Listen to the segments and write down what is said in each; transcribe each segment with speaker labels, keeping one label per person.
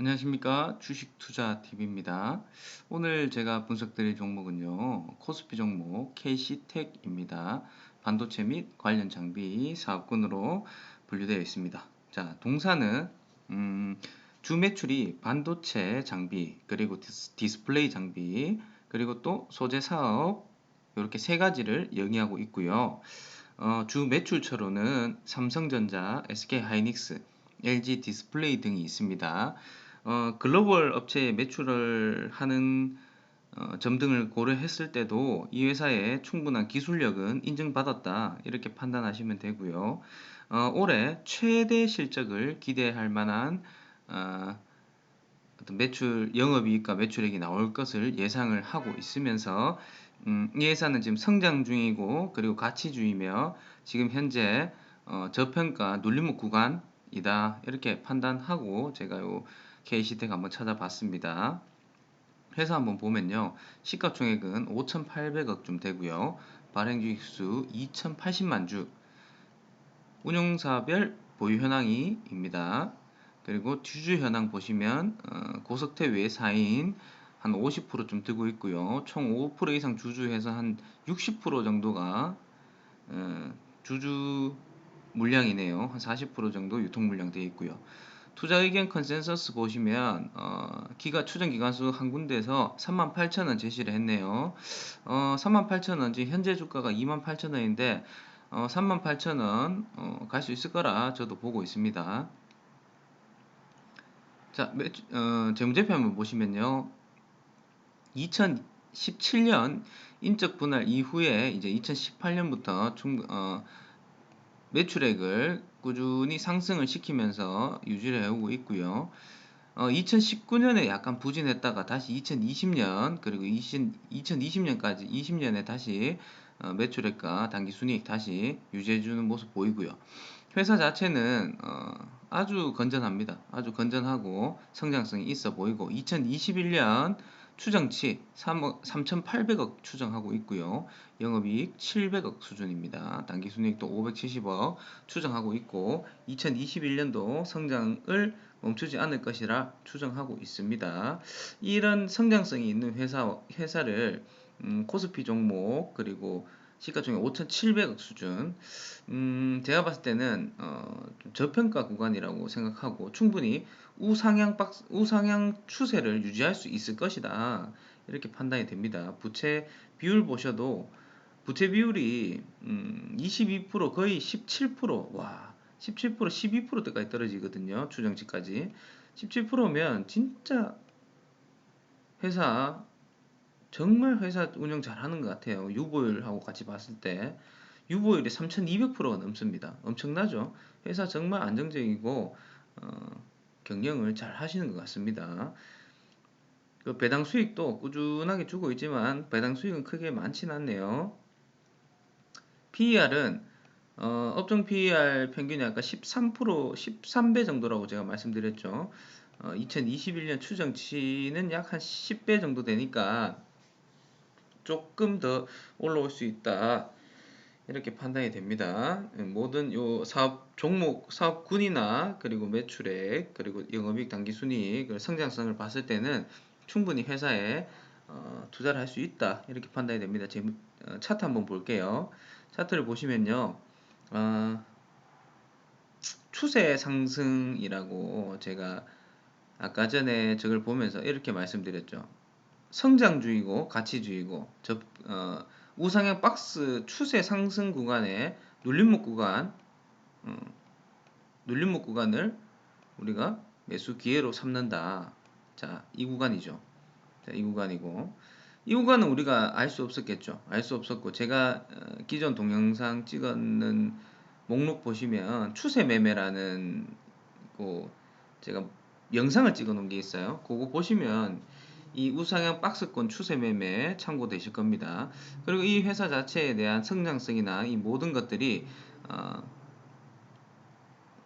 Speaker 1: 안녕하십니까 주식투자TV입니다. 오늘 제가 분석드릴 종목은요 코스피 종목 KC텍입니다. 반도체 및 관련 장비 사업군으로 분류되어 있습니다. 자 동사는 음, 주 매출이 반도체 장비 그리고 디스플레이 장비 그리고 또 소재 사업 이렇게 세 가지를 영위하고 있고요. 어, 주 매출처로는 삼성전자, SK하이닉스, LG 디스플레이 등이 있습니다. 어, 글로벌 업체의 매출을 하는 어, 점 등을 고려했을 때도 이 회사의 충분한 기술력은 인정받았다 이렇게 판단하시면 되고요. 어, 올해 최대 실적을 기대할 만한 어, 어떤 매출 영업이익과 매출액이 나올 것을 예상을 하고 있으면서 음, 이 회사는 지금 성장 중이고 그리고 가치주의며 지금 현재 어, 저평가 눌림목 구간이다 이렇게 판단하고 제가 요 KC텍 한번 찾아봤습니다. 회사 한번 보면요. 시가총액은 5,800억쯤 되고요. 발행주익수 2,080만 주. 운용사별 보유 현황이입니다. 그리고 주주 현황 보시면 어, 고석태 외 사인 한 50%좀 뜨고 있고요. 총 5% 이상 주주해서 한 60% 정도가 어, 주주 물량이네요. 한 40% 정도 유통 물량 되어 있고요. 투자 의견 컨센서스 보시면 어, 기가 추정 기관수 한 군데에서 38,000원 제시를 했네요. 어, 38,000원 지금 현재 주가가 28,000원인데 어, 38,000원 어, 갈 수 있을 거라 저도 보고 있습니다. 자, 매, 어, 재무제표 한번 보시면요. 2017년 인적 분할 이후에 이제 2018년부터 중, 어, 매출액을 꾸준히 상승을 시키면서 유지를 해오고 있고요. 어, 2019년에 약간 부진했다가 다시 2020년 그리고 20, 2020년까지 20년에 다시 어, 매출액과 단기순이익 다시 유지해주는 모습 보이고요. 회사 자체는 어, 아주 건전합니다. 아주 건전하고 성장성이 있어 보이고 2021년 추정치 3억, 3,800억 추정하고 있고요. 영업이익 700억 수준입니다. 단기순이익도 570억 추정하고 있고 2021년도 성장을 멈추지 않을 것이라 추정하고 있습니다. 이런 성장성이 있는 회사 회사를 음, 코스피 종목 그리고 시가총액 5,700억 수준. 음, 제가 봤을 때는 어, 저평가 구간이라고 생각하고 충분히 우상향 박스, 우상향 추세를 유지할 수 있을 것이다. 이렇게 판단이 됩니다. 부채 비율 보셔도 부채 비율이 음, 22% 거의 17% 와, 17% 12%대까지 떨어지거든요. 추정치까지. 17%면 진짜 회사 정말 회사 운영 잘하는 것 같아요. 유보율하고 같이 봤을 때 유보율이 3,200%가 넘습니다. 엄청나죠? 회사 정말 안정적이고 어, 경영을 잘 하시는 것 같습니다. 그 배당 수익도 꾸준하게 주고 있지만 배당 수익은 크게 많지는 않네요. PER은 어, 업종 PER 평균이 아까 13% 13배 정도라고 제가 말씀드렸죠. 어, 2021년 추정치는 약 한 10배 정도 되니까 조금 더 올라올 수 있다. 이렇게 판단이 됩니다. 모든 요 사업 종목, 사업군이나 그리고 매출액, 그리고 영업이익, 당기순이익, 성장성을 봤을 때는 충분히 회사에 어, 투자를 할 수 있다. 이렇게 판단이 됩니다. 제 어, 차트 한번 볼게요. 차트를 보시면요. 어, 추세 상승이라고 제가 아까 전에 저걸 보면서 이렇게 말씀드렸죠. 성장주의고 가치주의고 저, 어, 우상향 박스 추세 상승 구간에 눌림목 구간 어, 눌림목 구간을 우리가 매수 기회로 삼는다. 자, 이 구간이죠. 자, 이 구간이고 이 구간은 우리가 알 수 없었겠죠. 알 수 없었고 제가 어, 기존 동영상 찍었는 목록 보시면 추세 매매라는 그 제가 영상을 찍어 놓은 게 있어요. 그거 보시면 이 우상향 박스권 추세 매매 참고되실 겁니다. 그리고 이 회사 자체에 대한 성장성이나 이 모든 것들이 어,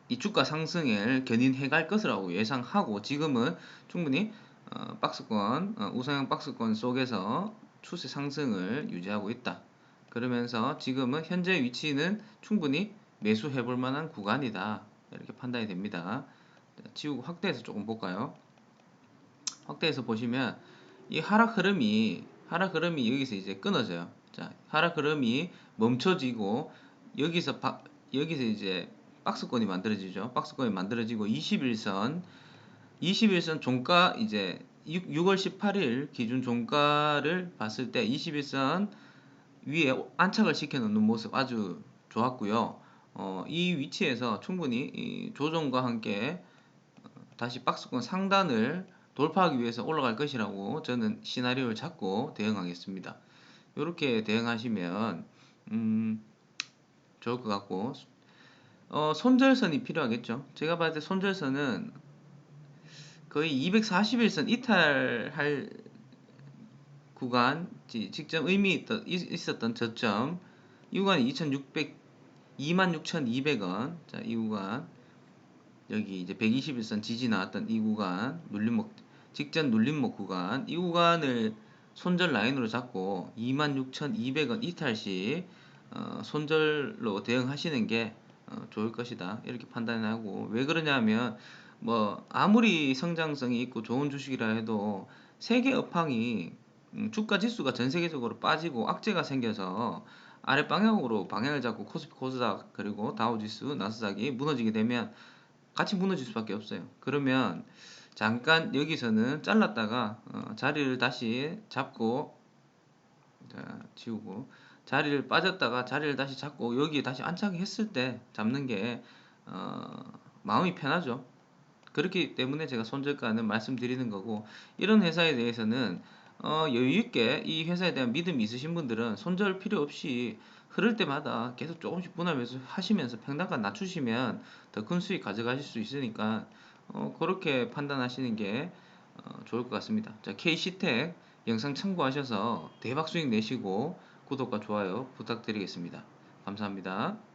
Speaker 1: 이 주가 상승을 견인해 갈 것이라고 예상하고 지금은 충분히 어, 박스권 어, 우상향 박스권 속에서 추세 상승을 유지하고 있다. 그러면서 지금은 현재 위치는 충분히 매수해 볼 만한 구간이다. 이렇게 판단이 됩니다. 지우고 확대해서 조금 볼까요? 확대해서 보시면 이 하락 흐름이 하락 흐름이 여기서 이제 끊어져요. 자, 하락 흐름이 멈춰지고 여기서 바, 여기서 이제 박스권이 만들어지죠. 박스권이 만들어지고 21선 21선 종가 이제 6, 월 18일 기준 종가를 봤을 때 21선 위에 안착을 시켜 놓는 모습 아주 좋았고요. 어, 이 위치에서 충분히 이 조정과 함께 어, 다시 박스권 상단을 돌파하기 위해서 올라갈 것이라고 저는 시나리오를 잡고 대응하겠습니다. 이렇게 대응하시면 음, 좋을 것 같고. 어, 손절선이 필요하겠죠. 제가 봤을 때 손절선은 거의 241선 이탈할 구간 직접 의미 있었던 저점. 이 구간이 2600 26,200원. 자, 이 구간. 여기 이제 121선 지지 나왔던 이 구간. 눌림목 직전 눌림목 구간. 이 구간을 손절 라인으로 잡고 26,200원 이탈 시 어, 손절로 대응하시는 게 어, 좋을 것이다. 이렇게 판단하고. 왜 그러냐면 뭐 아무리 성장성이 있고 좋은 주식이라 해도 세계 업황이 음, 주가 지수가 전 세계적으로 빠지고 악재가 생겨서 아래 방향으로 방향을 잡고 코스피 코스닥 그리고 다우지수 나스닥이 무너지게 되면 같이 무너질 수밖에 없어요. 그러면 잠깐 여기서는 잘랐다가 어, 자리를 다시 잡고 자, 지우고 자리를 빠졌다가 자리를 다시 잡고 여기에 다시 안착했을 때 잡는 게 어, 마음이 편하죠. 그렇기 때문에 제가 손절가는 말씀드리는 거고 이런 회사에 대해서는 어, 여유 있게 이 회사에 대한 믿음이 있으신 분들은 손절 필요 없이 흐를 때마다 계속 조금씩 분할 매수 하시면서 평단가 낮추시면 더 큰 수익 가져가실 수 있으니까 어, 그렇게 판단하시는 게 어, 좋을 것 같습니다. 자, KC텍 영상 참고하셔서 대박 수익 내시고 구독과 좋아요 부탁드리겠습니다. 감사합니다.